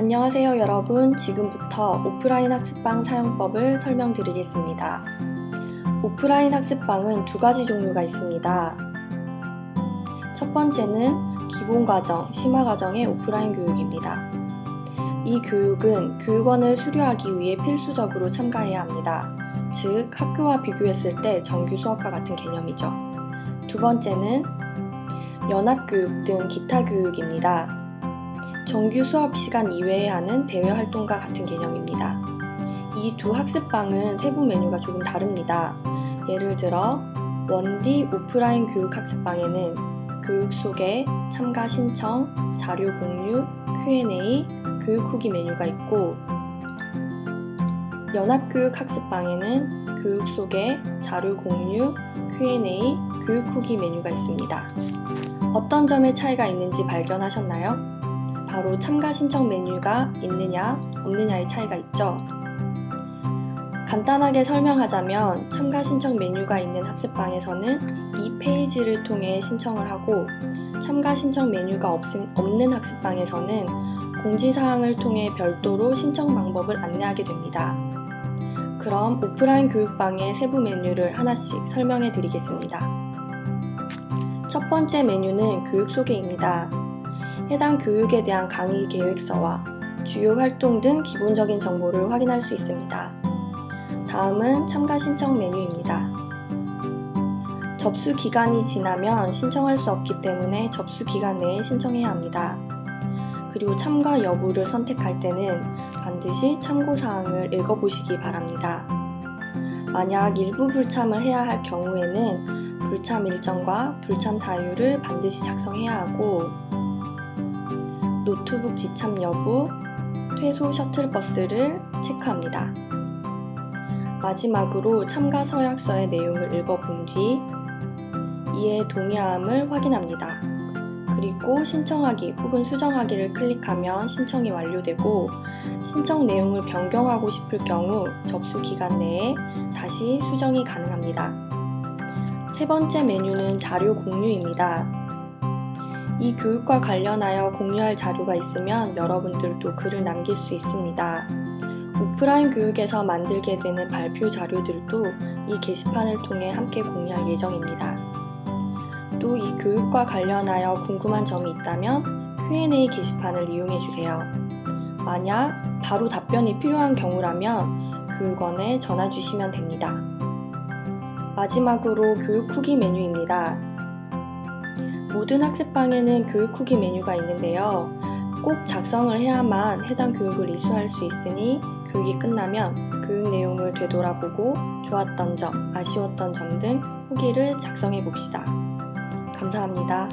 안녕하세요 여러분. 지금부터 오프라인 학습방 사용법을 설명드리겠습니다. 오프라인 학습방은 두 가지 종류가 있습니다. 첫 번째는 기본과정, 심화과정의 오프라인 교육입니다. 이 교육은 교육원을 수료하기 위해 필수적으로 참가해야 합니다. 즉 학교와 비교했을 때 정규 수업과 같은 개념이죠. 두 번째는 연합교육 등 기타 교육입니다 정규 수업 시간 이외에 하는 대외 활동과 같은 개념입니다. 이 두 학습방은 세부 메뉴가 조금 다릅니다. 예를 들어 원디 오프라인 교육 학습방에는 교육 소개, 참가 신청, 자료 공유, Q&A, 교육 후기 메뉴가 있고 연합교육 학습방에는 교육 소개, 자료 공유, Q&A, 교육 후기 메뉴가 있습니다. 어떤 점의 차이가 있는지 발견하셨나요? 바로 참가 신청 메뉴가 있느냐 없느냐의 차이가 있죠. 간단하게 설명하자면 참가 신청 메뉴가 있는 학습방에서는 이 페이지를 통해 신청을 하고 참가 신청 메뉴가 없는 학습방에서는 공지사항을 통해 별도로 신청 방법을 안내하게 됩니다. 그럼 오프라인 교육방의 세부 메뉴를 하나씩 설명해 드리겠습니다. 첫 번째 메뉴는 교육 소개입니다. 해당 교육에 대한 강의 계획서와 주요 활동 등 기본적인 정보를 확인할 수 있습니다. 다음은 참가 신청 메뉴입니다. 접수 기간이 지나면 신청할 수 없기 때문에 접수 기간 내에 신청해야 합니다. 그리고 참가 여부를 선택할 때는 반드시 참고사항을 읽어보시기 바랍니다. 만약 일부 불참을 해야 할 경우에는 불참 일정과 불참 사유를 반드시 작성해야 하고 노트북 지참 여부, 퇴소 셔틀버스를 체크합니다. 마지막으로 참가 서약서의 내용을 읽어본 뒤 이에 동의함을 확인합니다. 그리고 신청하기 혹은 수정하기를 클릭하면 신청이 완료되고 신청 내용을 변경하고 싶을 경우 접수 기간 내에 다시 수정이 가능합니다. 세 번째 메뉴는 자료 공유입니다. 이 교육과 관련하여 공유할 자료가 있으면 여러분들도 글을 남길 수 있습니다. 오프라인 교육에서 만들게 되는 발표 자료들도 이 게시판을 통해 함께 공유할 예정입니다. 또 이 교육과 관련하여 궁금한 점이 있다면 Q&A 게시판을 이용해 주세요. 만약 바로 답변이 필요한 경우라면 교육원에 전화 주시면 됩니다. 마지막으로 교육 후기 메뉴입니다. 모든 학습방에는 교육 후기 메뉴가 있는데요. 꼭 작성을 해야만 해당 교육을 이수할 수 있으니 교육이 끝나면 교육 내용을 되돌아보고 좋았던 점, 아쉬웠던 점 등 후기를 작성해 봅시다. 감사합니다.